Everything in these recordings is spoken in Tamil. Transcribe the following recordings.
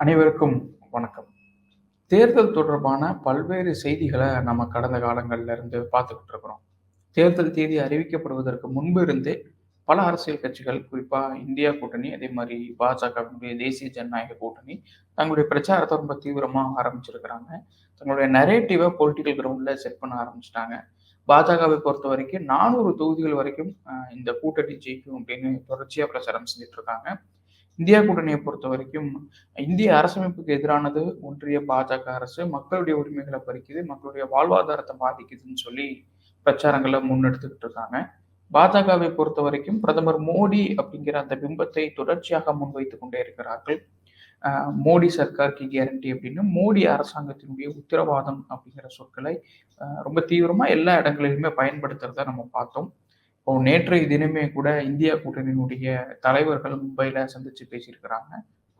அனைவருக்கும் வணக்கம். தேர்தல் தொடர்பான பல்வேறு செய்திகளை நம்ம கடந்த காலங்கள்ல இருந்து பார்த்துக்கிட்டு இருக்கிறோம். தேர்தல் தேதி அறிவிக்கப்படுவதற்கு முன்பு இருந்தே பல அரசியல் கட்சிகள், குறிப்பா இந்தியா கூட்டணி, அதே மாதிரி பாஜகவினுடைய தேசிய ஜனநாயக கூட்டணி, தங்களுடைய பிரச்சாரத்தை ரொம்ப தீவிரமா ஆரம்பிச்சிருக்கிறாங்க. தங்களுடைய நரேட்டிவை பொலிட்டிக்கல் கிரவுண்ட்ல செட் பண்ண ஆரம்பிச்சிட்டாங்க பாஜகவை பொறுத்த வரைக்கும் நானூறு தொகுதிகள் வரைக்கும் இந்த கூட்டணி ஜெயிக்கும் அப்படின்னு தொடர்ச்சியா பிரச்சாரம் செஞ்சுட்டு இருக்காங்க. இந்தியா கூட்டணியை பொறுத்த வரைக்கும் இந்திய அரசமைப்புக்கு எதிரானது ஒன்றிய பாஜக அரசு. மக்களுடைய உரிமைகளை பறிக்குது, மக்களுடைய வாழ்வாதாரத்தை பாதிக்குதுன்னு சொல்லி பிரச்சாரங்களை முன்னெடுத்துக்கிட்டு இருக்காங்க. பாஜகவை பொறுத்த வரைக்கும் பிரதமர் மோடி அப்படிங்கிற அந்த பிம்பத்தை தொடர்ச்சியாக முன்வைத்துக் கொண்டே இருக்கிறார்கள். மோடி சர்க்கார்க்கு கேரண்டி அப்படின்னு மோடி அரசாங்கத்தினுடைய உத்தரவாதம் அப்படிங்கிற சொற்களை ரொம்ப தீவிரமா எல்லா இடங்களிலுமே பயன்படுத்துறத நம்ம பார்த்தோம். இப்போ நேற்றைய தினமே கூட இந்தியா கூட்டணியினுடைய தலைவர்கள் மும்பையில் சந்திச்சு பேசியிருக்கிறாங்க.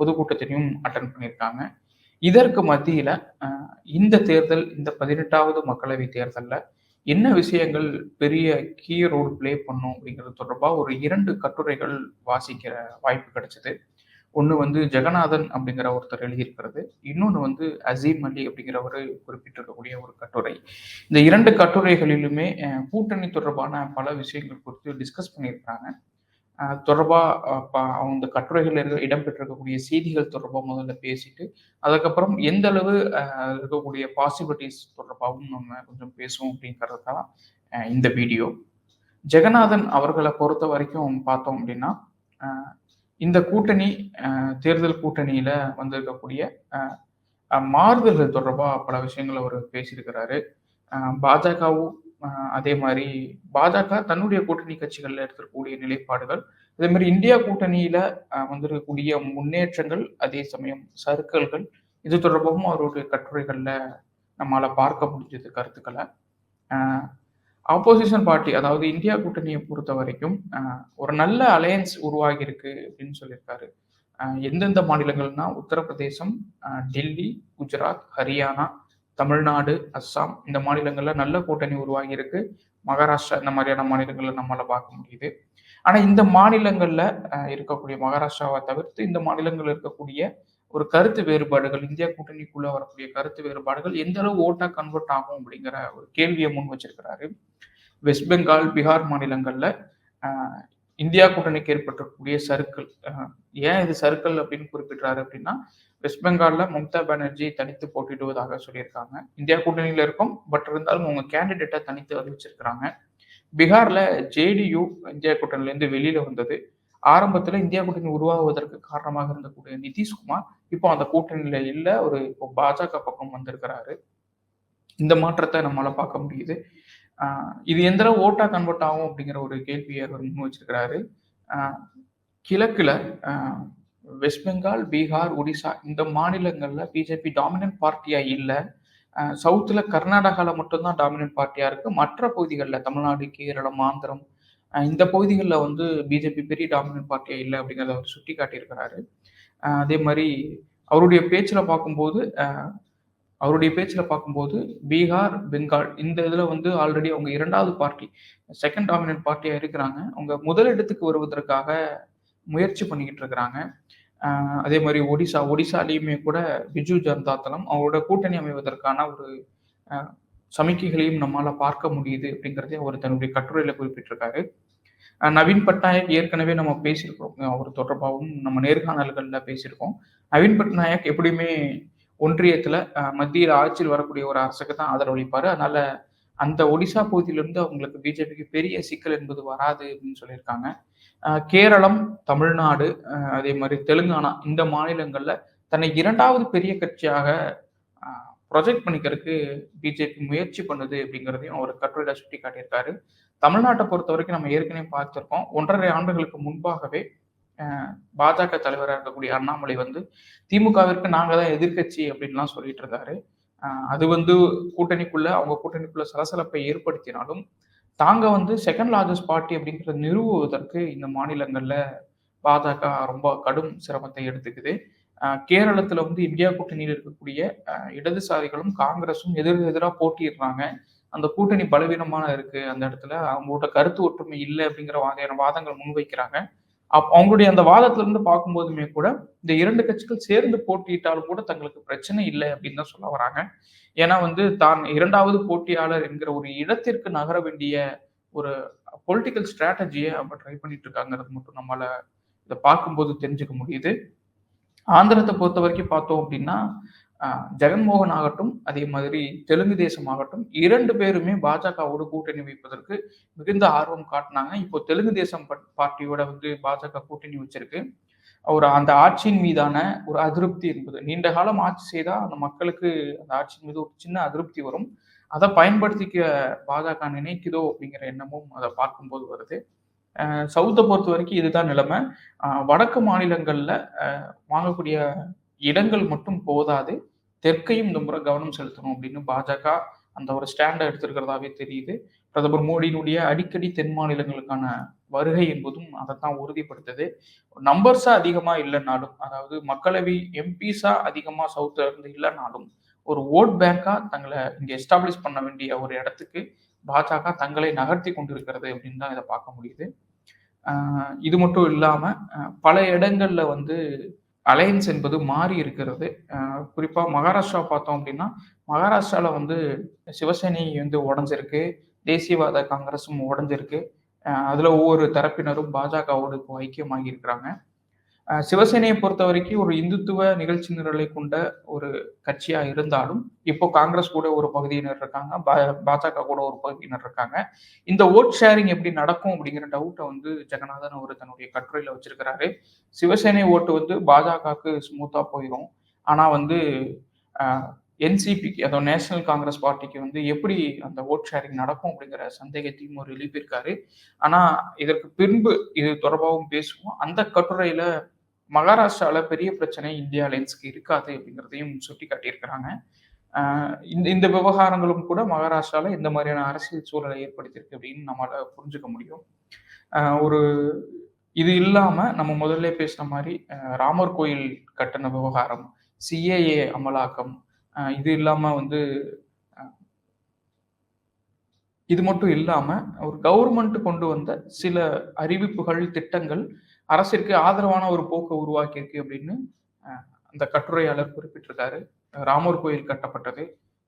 பொதுக்கூட்டத்திலயும் அட்டன் பண்ணியிருக்காங்க. இதற்கு மத்தியில இந்த தேர்தல், இந்த 18வது மக்களவை தேர்தலில் என்ன விஷயங்கள் பெரிய கீ ரோல் ப்ளே பண்ணும் அப்படிங்கிறது தொடர்பாக ஒரு இரண்டு கட்டுரைகள் வாசிக்கிற வாய்ப்பு கிடைச்சது. ஒன்று வந்து ஜெகநாதன் அப்படிங்கிற ஒருத்தர் எழுதியிருக்கிறது. இன்னொன்று வந்து அசீம் அலி அப்படிங்கிறவர் குறிப்பிட்டிருக்கக்கூடிய ஒரு கட்டுரை. இந்த இரண்டு கட்டுரைகளிலுமே கூட்டணி தொடர்பான பல விஷயங்கள் குறித்து டிஸ்கஸ் பண்ணியிருக்கிறாங்க. தொடர்பாக தொடர்பா அந்த கட்டுரைகளில் இடம்பெற்றிருக்கக்கூடிய செய்திகள் தொடர்பாக முதல்ல பேசிட்டு, அதுக்கப்புறம் எந்த அளவு இருக்கக்கூடிய பாசிபிலிட்டிஸ் தொடர்பாகவும் நம்ம கொஞ்சம் பேசுவோம் அப்படிங்கிறது தான் இந்த வீடியோ. ஜெகநாதன் அவர்களை பொறுத்த வரைக்கும் பார்த்தோம் அப்படின்னா, இந்த கூட்டணி தேர்தல் கூட்டணியில வந்திருக்கக்கூடிய மாறுதல்கள் தொடர்பாக பல விஷயங்களை அவர் பேசியிருக்கிறாரு. பாஜகவும் அதே மாதிரி பாஜக தன்னுடைய கூட்டணி கட்சிகள்ல எடுத்திருக்கக்கூடிய நிலைப்பாடுகள், அதே மாதிரி இந்தியா கூட்டணியில வந்திருக்கக்கூடிய முன்னேற்றங்கள், அதே சமயம் சறுக்கல்கள், இது தொடர்பாகவும் அவருடைய கட்டுரைகள்ல நம்மளால் பார்க்க முடிஞ்சது கருத்துக்களை ஆப்போசிஷன் பார்ட்டி அதாவது இந்தியா கூட்டணியை பொறுத்த வரைக்கும் ஒரு நல்ல அலையன்ஸ் உருவாகியிருக்கு அப்படின்னு சொல்லியிருக்காரு. எந்தெந்த மாநிலங்கள்னா, உத்தரப்பிரதேசம், டெல்லி, குஜராத், ஹரியானா, தமிழ்நாடு, அஸ்ஸாம் இந்த மாநிலங்கள்ல நல்ல கூட்டணி உருவாகியிருக்கு. மகாராஷ்டிரா இந்த மாதிரியான மாநிலங்கள்ல நம்மளால பார்க்க முடியுது. ஆனா இந்த மாநிலங்கள்ல இருக்கக்கூடிய மகாராஷ்டிராவை தவிர்த்து இந்த மாநிலங்கள்ல இருக்கக்கூடிய ஒரு கருத்து வேறுபாடுகள், இந்தியா கூட்டணிக்குள்ள வரக்கூடிய கருத்து வேறுபாடுகள் எந்த அளவு ஓட்டா கன்வெர்ட் ஆகும் அப்படிங்கிற ஒரு கேள்வியை முன் வச்சிருக்கிறாரு. வெஸ்ட் பெங்கால், பீகார் மாநிலங்களில் இந்தியா கூட்டணிக்கு ஏற்பட்டிருக்கக்கூடிய சர்க்கிள் ஏன் இது சறுக்கல் அப்படின்னு குறிப்பிட்டாரு அப்படின்னா, வெஸ்ட் பெங்காலில் மம்தா பானர்ஜி தனித்து போட்டிடுவதாக சொல்லியிருக்காங்க. இந்தியா கூட்டணியில் இருக்கும் பட் இருந்தாலும் அவங்க கேண்டிடேட்டை தனித்து அறிவிச்சிருக்கிறாங்க. பீகாரில் ஜேடியு இந்தியா கூட்டணியிலேருந்து வெளியில் வந்தது. ஆரம்பத்தில் இந்தியா கூட்டணி உருவாகுவதற்கு காரணமாக இருந்தக்கூடிய நிதிஷ்குமார், இப்போ அந்த கூட்டணியில் இல்லை ஒரு இப்போ பாஜக பக்கம் வந்திருக்கிறாரு. இந்த மாற்றத்தை நம்மளால் பார்க்க முடியுது. இது எந்த அளவு ஓட்டா கன்வெர்ட் ஆகும் அப்படிங்கிற ஒரு கேள்வியை அவர் முன் வச்சிருக்கிறாரு. கிழக்குல வெஸ்ட் பெங்கால், பீகார், ஒடிசா இந்த மாநிலங்கள்ல பிஜேபி டாமினன்ட் பார்ட்டியா இல்லை சவுத்தில் கர்நாடகாவில் கர்நாடகால மட்டும் டாமினன்ட் பார்ட்டியா இருக்கு. மற்ற பகுதிகளில் தமிழ்நாடு, கேரளம், ஆந்திரம் இந்த பகுதிகளில் வந்து பிஜேபி பெரிய டாமினன்ட் பார்ட்டியா இல்லை அப்படிங்கிறத அவர் சுட்டி காட்டியிருக்கிறாரு அதே மாதிரி அவருடைய பேச்சில் பார்க்கும்போது அவருடைய பேச்சில் பார்க்கும்போது பீகார், பெங்கால் இந்த இதில் வந்து ஆல்ரெடி அவங்க இரண்டாவது பார்ட்டி, செகண்ட் டாமினன்ட் பார்ட்டியாக இருக்கிறாங்க. அவங்க முதலிடத்துக்கு வருவதற்காக முயற்சி பண்ணிக்கிட்டு இருக்கிறாங்க. அதே மாதிரி ஒடிசா, ஒடிசாலேயுமே கூட பிஜு ஜனதா தளம் அவங்களோட கூட்டணி அமைவதற்கான ஒரு சமிக்கைகளையும் நம்மளால் பார்க்க முடியுது அப்படிங்கிறதே அவர் தன்னுடைய கட்டுரையில் குறிப்பிட்டிருக்காரு. நவீன் பட்நாயக் ஏற்கனவே நம்ம பேசியிருக்கிறோம். அவர் தொடர்பாகவும் நம்ம நேர்காணல்களில் பேசியிருக்கோம். நவீன் பட்நாயக் எப்படியுமே ஒன்றியத்தில் மத்தியில் ஆட்சியில் வரக்கூடிய ஒரு அரசுக்கு தான் ஆதரவளிப்பாரு. அதனால அந்த ஒடிசா பகுதியிலிருந்து அவங்களுக்கு பிஜேபிக்கு பெரிய சிக்கல் என்பது வராது அப்படின்னு சொல்லியிருக்காங்க. கேரளம், தமிழ்நாடு, அதே மாதிரி தெலுங்கானா இந்த மாநிலங்கள்ல தன்னை இரண்டாவது பெரிய கட்சியாக ப்ரொஜெக்ட் பண்ணிக்கிறதுக்கு பிஜேபி முயற்சி பண்ணுது அப்படிங்கிறதையும் அவர் கட்டுரையில சுட்டிக்காட்டியிருக்காரு. பொறுத்த வரைக்கும் நம்ம ஏற்கனவே பார்த்துருக்கோம் ஒன்றரை ஆண்டுகளுக்கு முன்பாகவே பாஜக தலைவராக இருக்கக்கூடிய அண்ணாமலை வந்து திமுகவிற்கு நாங்கள் தான் எதிர்க்கட்சி அப்படின்லாம் சொல்லிட்டு இருந்தாரு. அது வந்து கூட்டணிக்குள்ள அவங்க கூட்டணிக்குள்ள சலசலப்பை ஏற்படுத்தினாலும், தாங்க வந்து செகண்ட் லார்ஜஸ்ட் பார்ட்டி அப்படிங்கிறத நிறுவுவதற்கு இந்த மாநிலங்கள்ல பாஜக ரொம்ப கடும் சிரமத்தை எடுத்துக்குது. கேரளத்துல வந்து இந்தியா கூட்டணியில் இருக்கக்கூடிய இடதுசாரிகளும், காங்கிரஸும் எதிர் எதிராக போட்டியிடுறாங்க. அந்த கூட்டணி பலவீனமான இருக்கு. அந்த இடத்துல அவங்களோட கருத்து ஒற்றுமை இல்லை அப்படிங்கிற வகையான வாதங்கள் முன்வைக்கிறாங்க. அப் அவங்களுடைய அந்த வாதத்திலிருந்து பார்க்கும்போதுமே கூட இந்த இரண்டு கட்சிகள் சேர்ந்து போட்டியிட்டாலும் கூட தங்களுக்கு பிரச்சனை இல்லை அப்படின்னு தான் சொல்ல வராங்க. ஏன்னா வந்து தான் இரண்டாவது போட்டியாளர் என்கிற ஒரு இடத்திற்கு நகர வேண்டிய ஒரு பொலிட்டிக்கல் ஸ்ட்ராட்டஜியை அவங்க ட்ரை பண்ணிட்டு இருக்காங்கிறது மட்டும் நம்மளால இதை பார்க்கும்போது தெரிஞ்சுக்க முடியுது. ஆந்திரத்தை பொறுத்த வரைக்கும் பார்த்தோம் அப்படின்னா ஜெகன்மோகன் ஆகட்டும் அதே மாதிரி தெலுங்கு தேசம் ஆகட்டும் இரண்டு பேருமே பாஜகவோடு கூட்டணி வைப்பதற்கு மிகுந்த ஆர்வம் காட்டினாங்க. இப்போ தெலுங்கு தேசம் பார்ட்டியோட வந்து பாஜக கூட்டணி வச்சிருக்கு. ஒரு அந்த ஆட்சியின் மீதான ஒரு அதிருப்தி என்பது நீண்ட காலம் ஆட்சி செய்தால் அந்த மக்களுக்கு அந்த ஆட்சியின் மீது ஒரு சின்ன அதிருப்தி வரும். அதை பயன்படுத்திக்க பாஜக நினைக்குதோ அப்படிங்கிற எண்ணமும் அதை பார்க்கும்போது வருது. சவுத்தை பொறுத்த வரைக்கும் இதுதான் நிலைமை. வடக்கு மாநிலங்களில் வாங்கக்கூடிய இடங்கள் மட்டும் போதாது. தெற்கையும் இந்த முறை கவனம் செலுத்தணும் அப்படின்னு பாஜக அந்த ஒரு ஸ்டாண்டை எடுத்திருக்கிறதாவே தெரியுது. பிரதமர் மோடியினுடைய அடிக்கடி தென் மாநிலங்களுக்கான வருகை என்பதும் அதை தான் உறுதிப்படுத்துது நம்பர்ஸா அதிகமா இல்லைனாலும் அதாவது மக்களவை எம்பிஸா அதிகமா சவுத்துல இருந்து இல்லைனாலும் ஒரு ஓட் பேங்கா தங்களை இங்க எஸ்டாப்ளிஷ் பண்ண வேண்டிய ஒரு இடத்துக்கு பாஜக தங்களை நகர்த்தி கொண்டிருக்கிறது அப்படின்னு தான் இதை பார்க்க முடியுது. இது மட்டும் இல்லாம பல இடங்கள்ல வந்து அலையன்ஸ் என்பது மாறி இருக்கிறது. குறிப்பாக மகாராஷ்டிரா பார்த்தோம் அப்படின்னா மகாராஷ்டிராவில் வந்து சிவசேனை வந்து உடஞ்சிருக்கு தேசியவாத காங்கிரஸும் உடஞ்சிருக்கு. அதில் ஒவ்வொரு தரப்பினரும் பாஜகவோடு இப்போ ஐக்கியமாகி இருக்கிறாங்க. சிவசேனையை பொறுத்த வரைக்கும் ஒரு இந்துத்துவ நிகழ்ச்சி நிரலை கொண்ட ஒரு கட்சியா இருந்தாலும் இப்போ காங்கிரஸ் கூட ஒரு பகுதியினர் இருக்காங்க பாஜக கூட ஒரு பகுதியினர் இருக்காங்க. இந்த ஓட் ஷேரிங் எப்படி நடக்கும் அப்படிங்கிற டவுட்டை வந்து ஜெகநாதன் அவர் தன்னுடைய கட்டுரையில வச்சிருக்கிறாரு. சிவசேனை ஓட்டு வந்து பாஜகவுக்கு ஸ்மூத்தா போயிடும் ஆனா வந்து என்சிபிக்கு அதாவது நேஷனல் காங்கிரஸ் பார்ட்டிக்கு வந்து எப்படி அந்த ஓட் ஷேரிங் நடக்கும் அப்படிங்கிற சந்தேகத்தையும் ஒரு எழுப்பியிருக்காரு. ஆனா இதற்கு பின்பு இது தொடர்பாகவும் பேசுவோம். அந்த கட்டுரையில மகாராஷ்டிராவில் பெரிய பிரச்சனை இந்தியா அலைன்ஸ்க்கு இருக்காது அப்படிங்கிறதையும் சுட்டி காட்டியிருக்கிறாங்க. இந்த இந்த விவகாரங்களும் கூட மகாராஷ்டிராவில் இந்த மாதிரியான அரசியல் சூழலை ஏற்படுத்தியிருக்கு அப்படின்னு நம்மளால புரிஞ்சுக்க முடியும். ஒரு இது இல்லாமல் நம்ம முதல்ல பேசின மாதிரி ராமர் கோயில் கட்டண விவகாரம் சிஏஏ அமலாக்கம் இது இல்லாமல் வந்து இது மட்டும் இல்லாமல் ஒரு கவர்மெண்ட் கொண்டு வந்த சில அறிவிப்புகள் திட்டங்கள் அரசிற்கு ஆதரவான ஒரு போக்கை உருவாக்கியிருக்கு அப்படின்னு அந்த கட்டுரையாளர் குறிப்பிட்டிருக்காரு. ராமர் கோயில் கட்டப்பட்டது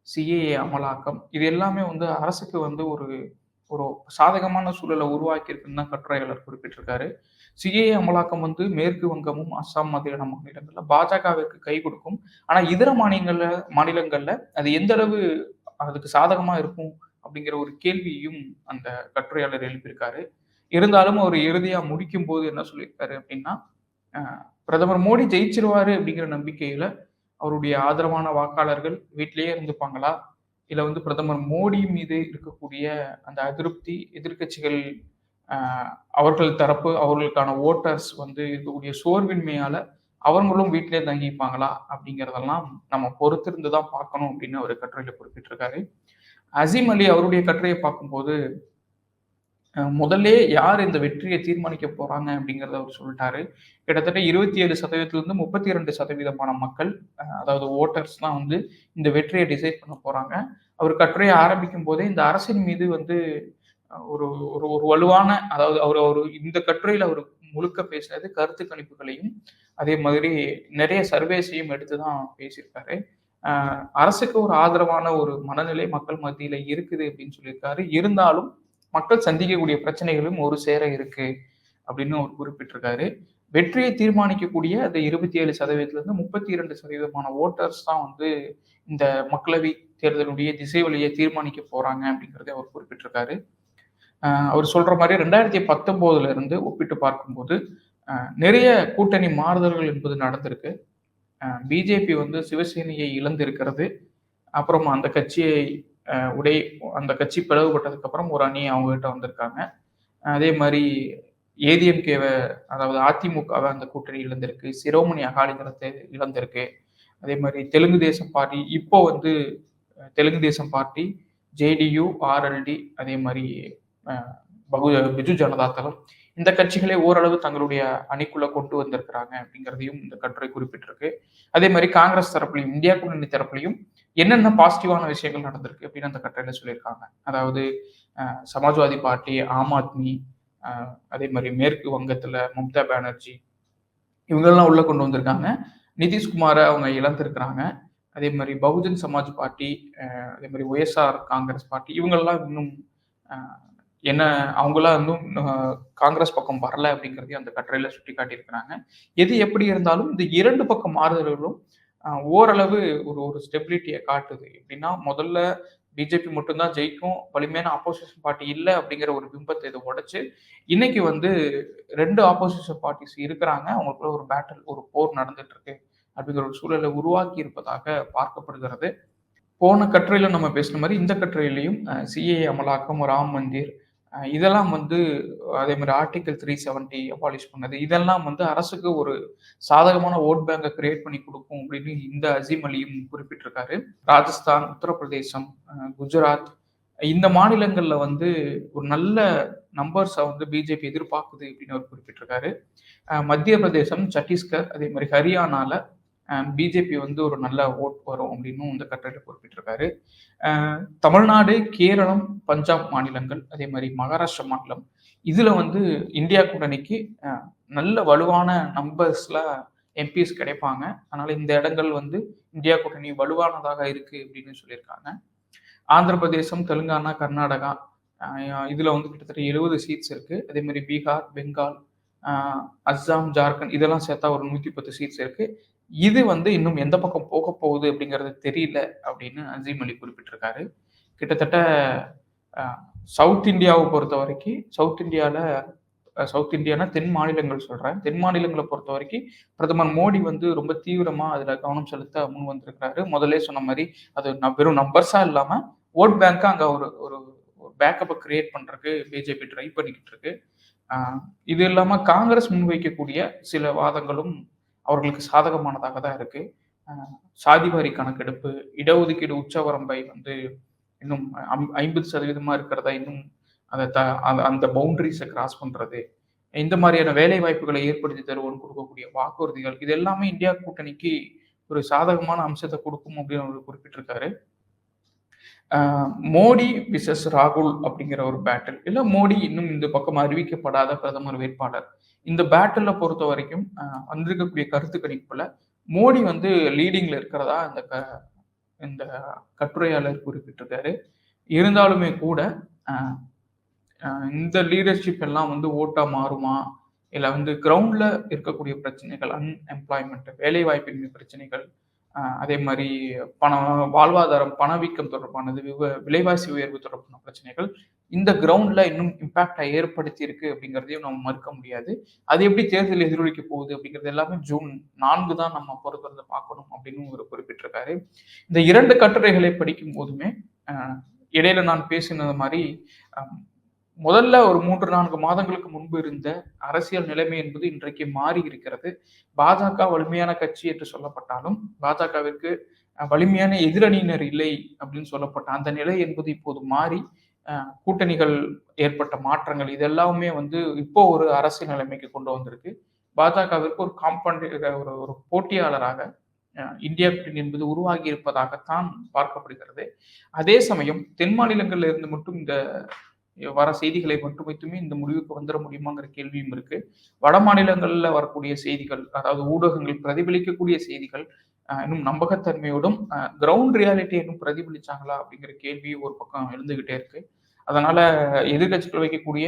சிஏஏ அமலாக்கம். இது எல்லாமே வந்து அரசுக்கு வந்து ஒரு ஒரு சாதகமான சூழலை உருவாக்கியிருக்குன்னு தான் கட்டுரையாளர் குறிப்பிட்டிருக்காரு. சிஏஏ அமலாக்கம் வந்து மேற்கு வங்கமும் அஸ்ஸாம் மாதிரியான மாநிலங்கள்ல பாஜகவிற்கு கை கொடுக்கும். ஆனா இதர மாநிலங்கள்ல மாநிலங்கள்ல அது எந்த அளவு அதுக்கு சாதகமா இருக்கும் அப்படிங்கிற ஒரு கேள்வியும் அந்த கட்டுரையாளர் எழுப்பியிருக்காரு. இருந்தாலும் அவர் இறுதியா முடிக்கும் போது என்ன சொல்லியிருக்காரு அப்படின்னா பிரதமர் மோடி ஜெயிச்சிருவாரு அப்படிங்கிற நம்பிக்கையில அவருடைய ஆதரவான வாக்காளர்கள் வீட்டிலேயே இருந்துப்பாங்களா? இல்ல வந்து பிரதமர் மோடி மீது இருக்கக்கூடிய அந்த அதிருப்தி எதிர்கட்சிகள் அவர்கள் தரப்பு அவர்களுக்கான ஓட்டர்ஸ் வந்து இருக்கக்கூடிய சோர்வின்மையால அவங்களும் வீட்டிலே தங்கிப்பாங்களா அப்படிங்கிறதெல்லாம் நம்ம பொறுத்திருந்து தான் பார்க்கணும் அப்படின்னு அவர் கட்டுரையில குறிப்பிட்டிருக்காரு. அசீம் அலி அவருடைய கட்டுரையை பார்க்கும்போது முதல்ல யார் இந்த வெற்றியை தீர்மானிக்க போறாங்க அப்படிங்கிறத அவர் சொல்லிட்டாரு. கிட்டத்தட்ட இருபத்தி ஏழு சதவீதத்திலிருந்து முப்பத்தி இரண்டு சதவீதமான மக்கள் அதாவது ஓட்டர்ஸ் தான் வந்து இந்த வெற்றியை டிசைட் பண்ண போறாங்க. அவர் கட்டுரையை ஆரம்பிக்கும் போதே இந்த அரசின் மீது வந்து ஒரு ஒரு ஒரு வலுவான அதாவது அவர் அவர் இந்த கட்டுரையில் அவர் முழுக்க பேசினது கருத்து கணிப்புகளையும் அதே மாதிரி நிறைய சர்வேஸையும் எடுத்து தான் பேசியிருக்காரு. அரசுக்கு ஒரு ஆதரவான ஒரு மனநிலை மக்கள் மத்தியில் இருக்குது அப்படின்னு சொல்லியிருக்காரு. இருந்தாலும் மக்கள் சந்திக்கக்கூடிய பிரச்சனைகளும் ஒரு சேர இருக்கு அப்படின்னு அவர் குறிப்பிட்டிருக்காரு. வெற்றியை தீர்மானிக்கக்கூடிய அந்த இருபத்தி ஏழு சதவீதத்திலிருந்து முப்பத்தி இரண்டு சதவீதமான ஓட்டர்ஸ் தான் வந்து இந்த மக்களவை தேர்தலுடைய திசை வழியை தீர்மானிக்க போறாங்க அப்படிங்கிறத அவர் குறிப்பிட்டிருக்காரு. அவர் சொல்ற மாதிரி ரெண்டாயிரத்தி பத்தொன்பதுல இருந்து ஒப்பிட்டு பார்க்கும்போது நிறைய கூட்டணி மாறுதல்கள் என்பது நடந்திருக்கு. பிஜேபி வந்து சிவசேனையை இழந்திருக்கிறது. அப்புறம் அந்த கட்சியை உடை அந்த கட்சி பிளவுபட்டதுக்கு அப்புறம் ஒரு அணி அவங்க கிட்ட வந்திருக்காங்க. அதே மாதிரி ஏடிஎம்கேவை அதாவது அதிமுகவை அந்த கூட்டணி இழந்திருக்கு. சிரோமணி அகாலிதளத்தை இழந்திருக்கு. அதே மாதிரி தெலுங்கு தேசம் பார்ட்டி இப்போ வந்து Telugu Desam party JDU RLD அதே மாதிரி பகு பிஜு ஜனதா தளம் இந்த கட்சிகளே ஓரளவு தங்களுடைய அணிக்குள்ள கொண்டு வந்திருக்கிறாங்க அப்படிங்கிறதையும் இந்த கட்டுரை குறிப்பிட்டிருக்கு. அதே மாதிரி காங்கிரஸ் தரப்புலையும் இந்தியா கூட்டணி தரப்புலையும் என்னென்ன பாசிட்டிவான விஷயங்கள் நடந்திருக்கு அப்படின்னு அந்த கட்டுரையில சொல்லியிருக்காங்க. அதாவது சமாஜ்வாதி பார்ட்டி ஆம் ஆத்மி அதே மாதிரி மேற்கு வங்கத்துல மம்தா பானர்ஜி இவங்கெல்லாம் உள்ள கொண்டு வந்திருக்காங்க. நிதிஷ்குமாரை அவங்க இழந்திருக்கிறாங்க. அதே மாதிரி பகுஜன் சமாஜ் பார்ட்டி அதே மாதிரி ஒய்எஸ்ஆர் காங்கிரஸ் பார்ட்டி இவங்கெல்லாம் இன்னும் என்ன அவங்களாம் இன்னும் காங்கிரஸ் பக்கம் வரல அப்படிங்கிறதையும் அந்த கட்டுரையில சுட்டி காட்டியிருக்கிறாங்க எது எப்படி இருந்தாலும் இந்த இரண்டு பக்கம் மாறுதல்களும் ஓரளவு ஒரு ஒரு ஸ்டெபிலிட்டியை காட்டுது. எப்படின்னா முதல்ல பிஜேபி மட்டும்தான் ஜெயிக்கும் வலிமையான ஆப்போசிஷன் பார்ட்டி இல்லை அப்படிங்கிற ஒரு பிம்பத்தை இதை உடைச்சு இன்னைக்கு வந்து ரெண்டு ஆப்போசிஷன் பார்ட்டிஸ் இருக்கிறாங்க. அவங்களுக்குள்ள ஒரு பேட்டில் ஒரு போர் நடந்துட்டு இருக்கு அப்படிங்கிற ஒரு சூழலை உருவாக்கி இருப்பதாக பார்க்கப்படுகிறது. போன கட்டுரையில நம்ம பேசின மாதிரி இந்த கட்டுரையிலையும் சிஏ அமலாக்கம் ராம் மந்திர் இதெல்லாம் வந்து அதே மாதிரி ஆர்டிகல் த்ரீ செவன்டி அபாலிஷ் பண்ணது. இதெல்லாம் வந்து அரசுக்கு ஒரு சாதகமான ஓட் பேங்கை கிரியேட் பண்ணி கொடுக்கும் அப்படின்னு இந்த அசீம் அலியும் குறிப்பிட்டிருக்காரு. ராஜஸ்தான் உத்தரப்பிரதேசம் குஜராத் இந்த மாநிலங்களில் வந்து ஒரு நல்ல நம்பர்ஸை வந்து பிஜேபி எதிர்பார்க்குது அப்படின்னு அவர் குறிப்பிட்டிருக்காரு. மத்திய பிரதேசம் சத்தீஸ்கர் அதே மாதிரி ஹரியானால பிஜேபி வந்து ஒரு நல்ல ஓட் வரும் அப்படின்னு இந்த கட்டுரையில் குறிப்பிட்டிருக்காரு. தமிழ்நாடு கேரளம் பஞ்சாப் மாநிலங்கள் அதே மாதிரி மகாராஷ்டிரா மாநிலம் இதுல வந்து இந்தியா கூட்டணிக்கு நல்ல வலுவான நம்பர்ஸ்ல எம்பிஸ் கிடைப்பாங்க. அதனால இந்த இடங்கள் வந்து இந்தியா கூட்டணி வலுவானதாக இருக்கு அப்படின்னு சொல்லியிருக்காங்க. ஆந்திர பிரதேசம் தெலுங்கானா கர்நாடகா இதுல வந்து கிட்டத்தட்ட எழுபது சீட்ஸ் இருக்கு. அதே மாதிரி பீகார் பெங்கால் அஸ்ஸாம் ஜார்க்கண்ட் இதெல்லாம் சேர்த்தா ஒரு நூத்தி பத்து சீட்ஸ் இருக்கு. இது வந்து இன்னும் எந்த பக்கம் போக போகுது அப்படிங்கிறது தெரியல அப்படின்னு அசீம் அலி குறிப்பிட்டிருக்காரு. கிட்டத்தட்ட சவுத் இந்தியாவை பொறுத்த வரைக்கும் சவுத் இந்தியாவில் சவுத் இந்தியானா தென் மாநிலங்கள் சொல்கிறேன் தென் மாநிலங்களை பொறுத்த வரைக்கும் பிரதமர் மோடி வந்து ரொம்ப தீவிரமாக அதில் கவனம் செலுத்த முன் வந்திருக்கிறாரு. முதல்ல சொன்ன மாதிரி அது ந- வெறும் நம்பர்ஸாக இல்லாமல் ஓட் பேங்க்காக அங்கே ஒரு ஒரு பேக்கப்பை கிரியேட் பண்ணுறதுக்கு பிஜேபி ட்ரை பண்ணிக்கிட்டு இருக்கு. இது இல்லாமல் காங்கிரஸ் முன்வைக்கக்கூடிய சில வாதங்களும் அவர்களுக்கு சாதகமானதாக தான் இருக்கு. சாதிவாரி கணக்கெடுப்பு இடஒதுக்கீடு உச்சவரம்பை வந்து இன்னும் ஐம்பது சதவீதமா இருக்கிறதா இன்னும் அந்த த அந்த- அந்த பவுண்டரிஸை கிராஸ் பண்றது. இந்த மாதிரியான வேலை வாய்ப்புகளை ஏற்படுத்தி தருவோம்னு கொடுக்கக்கூடிய வாக்குறுதிகள் இது எல்லாமே இந்தியா கூட்டணிக்கு ஒரு சாதகமான அம்சத்தை கொடுக்கும் அப்படின்னு அவர் குறிப்பிட்டிருக்காரு. மோடி விசஸ் ராகுல் அப்படிங்கிற ஒரு பேட்டில் இல்லை மோடி இன்னும் இந்த பக்கம் அறிவிக்கப்படாத பிரதமர் வேட்பாளர். இந்த பேட்டில பொறுத்த வரைக்கும் வந்திருக்கக்கூடிய கருத்து கணிப்புல மோடி வந்து லீடிங்ல இருக்கிறதா இந்த க இந்த கட்டுரையாளர் குறிப்பிட்டிருக்காரு. இருந்தாலுமே கூட இந்த லீடர்ஷிப் எல்லாம் வந்து ஓட்டா மாறுமா? இல்லை வந்து கிரவுண்ட்ல இருக்கக்கூடிய பிரச்சனைகள் அன்எம்ப்ளாய்மெண்ட் வேலை வாய்ப்பின்மை பிரச்சனைகள் அதே மாதிரி பணம் வாழ்வாதாரம் பணவீக்கம் தொடர்பானது விவ- விலைவாசி உயர்வு தொடர்பான பிரச்சனைகள் இந்த கிரவுண்ட்ல இன்னும் இம்பாக்டை ஏற்படுத்தி இருக்கு அப்படிங்கிறதையும் நம்ம மறுக்க முடியாது. அது எப்படி தேர்தல் எதிரொலிக்க போகுது அப்படிங்கிறது எல்லாமே ஜூன் நான்கு தான் நம்ம பொறுக்கிறத பார்க்கணும் அப்படின்னு ஒரு குறிப்பிட்டிருக்காரு. இந்த இரண்டு கட்டுரைகளை படிக்கும் போதுமே இடையில நான் பேசினது மாதிரி முதல்ல ஒரு மூன்று நான்கு மாதங்களுக்கு முன்பு இருந்த அரசியல் நிலைமை என்பது இன்றைக்கு மாறி இருக்கிறது. பாஜக வலிமையான கட்சி என்று சொல்லப்பட்டாலும் பாஜகவிற்கு வலிமையான எதிரணியினர் இல்லை அப்படின்னு சொல்லப்பட்ட அந்த நிலை என்பது இப்போது மாறி கூட்டணிகள் ஏற்பட்ட மாற்றங்கள் இதெல்லாமே வந்து இப்போ ஒரு அரசியல் நிலைமைக்கு கொண்டு வந்திருக்கு. பாஜகவிற்கு ஒரு காம்பவுண்ட் ஒரு ஒரு போட்டியாளராக இந்தியா கூட்டணி என்பது உருவாகி இருப்பதாகத்தான் பார்க்கப்படுகிறது. அதே சமயம் தென் மாநிலங்களில் இருந்து மட்டும் இந்த வர செய்திகளை மட்டும் வைத்துமே இந்த முடிவுக்கு வந்துட முடியுமாங்கிற கேள்வியும் இருக்கு. வட மாநிலங்களில் வரக்கூடிய செய்திகள் அதாவது ஊடகங்கள் பிரதிபலிக்கக்கூடிய செய்திகள் இன்னும் நம்பகத்தன்மையோடும் கிரவுண்ட் ரியாலிட்டி இன்னும் பிரதிபலிச்சாங்களா அப்படிங்கிற கேள்வி ஒரு பக்கம் எழுந்துகிட்டே இருக்கு. அதனால எதிர்க்கட்சிகள் வைக்கக்கூடிய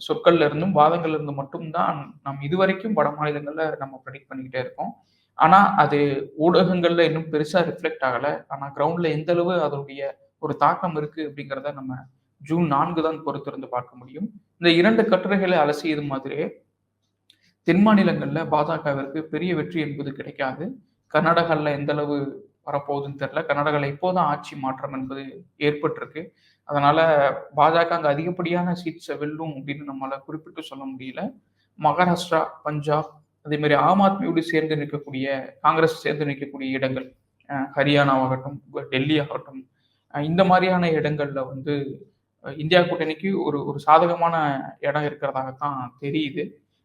சொற்கள்ல இருந்தும் வாதங்கள்ல இருந்து மட்டும்தான் நாம் இதுவரைக்கும் வட மாநிலங்கள்ல நம்ம ப்ரெடிக்ட் பண்ணிக்கிட்டே இருக்கோம். ஆனா அது ஊடகங்கள்ல இன்னும் பெருசா ரிஃப்ளெக்ட் ஆகல. ஆனா கிரவுண்ட்ல எந்த அளவு அதனுடைய ஒரு தாக்கம் இருக்கு அப்படிங்கிறத நம்ம ஜூன் நான்கு தான் பொறுத்திருந்து பார்க்க முடியும். இந்த இரண்டு கட்டுரைகளை அலசியது மாதிரியே தென் மாநிலங்கள்ல பாஜகவிற்கு பெரிய வெற்றி என்பது கிடைக்காது. கர்நாடகால எந்த அளவு வரப்போகுதுன்னு தெரியல. கர்நாடகால இப்போதான் ஆட்சி மாற்றம் என்பது ஏற்பட்டிருக்கு. அதனால பாஜக அங்க அதிகப்படியான சீட்ஸை வெல்லும் அப்படின்னு நம்மளால குறிப்பிட்டு சொல்ல முடியல. மகாராஷ்டிரா பஞ்சாப் அதே மாதிரி ஆம் ஆத்மியோடு சேர்ந்து நிற்கக்கூடிய காங்கிரஸ் சேர்ந்து நிற்கக்கூடிய இடங்கள் ஹரியானாவாகட்டும் டெல்லி ஆகட்டும் இந்த மாதிரியான இடங்கள்ல வந்து இந்தியா கூட்டணிக்கு ஒரு ஒரு சாதகமான இடம் இருக்கிறதாக தான் தெரியுது.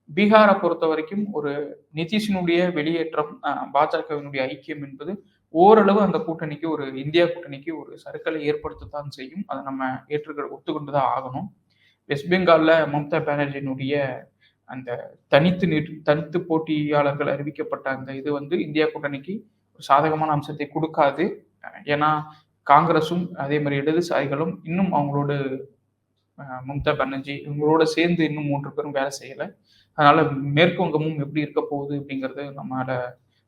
பீகாரை பொறுத்த வரைக்கும் ஒரு நிதிஷினுடைய வெளியேற்றம் பாஜகவினுடைய ஐக்கியம் என்பது ஓரளவு அந்த கூட்டணிக்கு ஒரு இந்தியா கூட்டணிக்கு ஒரு சறுக்கலை ஏற்படுத்தத்தான் செய்யும். அதை நம்ம ஏற்றுக்க ஒத்துக்கொண்டு தான் ஆகணும். வெஸ்ட் பெங்காலில் மம்தா பானர்ஜியினுடைய அந்த தனித்து நிற் தனித்து போட்டியாளர்கள் அறிவிக்கப்பட்ட அந்த இது வந்து இந்தியா கூட்டணிக்கு ஒரு சாதகமான அம்சத்தை கொடுக்காது. ஏன்னா காங்கிரஸும் அதே மாதிரி இடதுசாரிகளும் இன்னும் அவங்களோட மம்தா பானர்ஜி இவங்களோட சேர்ந்து இன்னும் மூன்று பேரும் வேலை செய்யலை. அதனால மேற்கு வங்கமும் எப்படி இருக்க போகுது அப்படிங்கிறது நம்மளால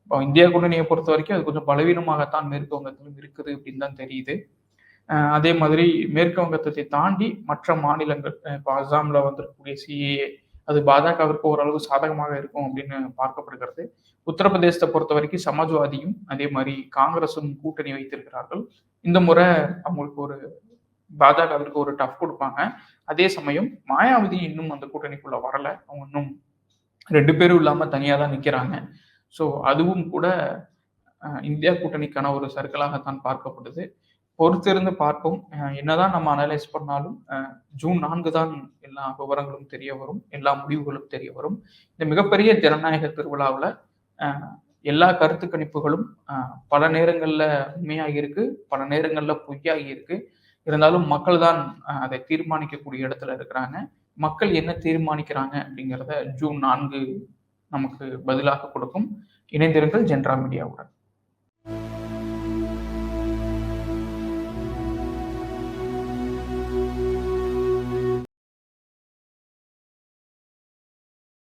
இப்போ இந்தியா கூட்டணியை பொறுத்த வரைக்கும் அது கொஞ்சம் பலவீனமாகத்தான் மேற்கு வங்கத்திலும் இருக்குது அப்படின்னு தான் தெரியுது. அதே மாதிரி மேற்கு வங்கத்தை தாண்டி மற்ற மாநிலங்கள் இப்போ அசாமில் வந்திருக்கக்கூடிய சிஏஏ அது பாஜகவிற்கு ஓரளவு சாதகமாக இருக்கும் அப்படின்னு பார்க்கப்படுகிறது. உத்தரப்பிரதேசத்தை பொறுத்த வரைக்கும் சமாஜ்வாதியும் அதே மாதிரி காங்கிரஸும் கூட்டணி வைத்திருக்கிறார்கள். இந்த முறை அவங்களுக்கு ஒரு பாஜகவிற்கு ஒரு டஃப் கொடுப்பாங்க. அதே சமயம் மாயாவதி இன்னும் அந்த கூட்டணிக்குள்ள வரல. அவங்க இன்னும் ரெண்டு பேரும் இல்லாம தனியா தான் நிக்கிறாங்க. ஸோ அதுவும் கூட இந்தியா கூட்டணிக்கான ஒரு சர்க்கிளாகத்தான் பார்க்கப்படுது. பொறுத்திருந்து பார்ப்போம். என்னதான் நம்ம அனலைஸ் பண்ணாலும் ஜூன் நான்கு தான் எல்லா விவரங்களும் தெரிய வரும் எல்லா முடிவுகளும் தெரிய வரும். இந்த மிகப்பெரிய ஜனநாயக திருவிழாவில் எல்லா கருத்து கணிப்புகளும் பல நேரங்களில் உண்மையாகி இருக்கு பல நேரங்களில் பொய்யாகி இருக்கு. இருந்தாலும் மக்கள் தான் அதை தீர்மானிக்கக்கூடிய இடத்துல இருக்கிறாங்க. மக்கள் என்ன தீர்மானிக்கிறாங்க அப்படிங்கிறத ஜூன் நான்கு நமக்கு பதிலாக கொடுக்கும். இணைந்திருங்கள் ஜென்ரா மீடியாவுடன்.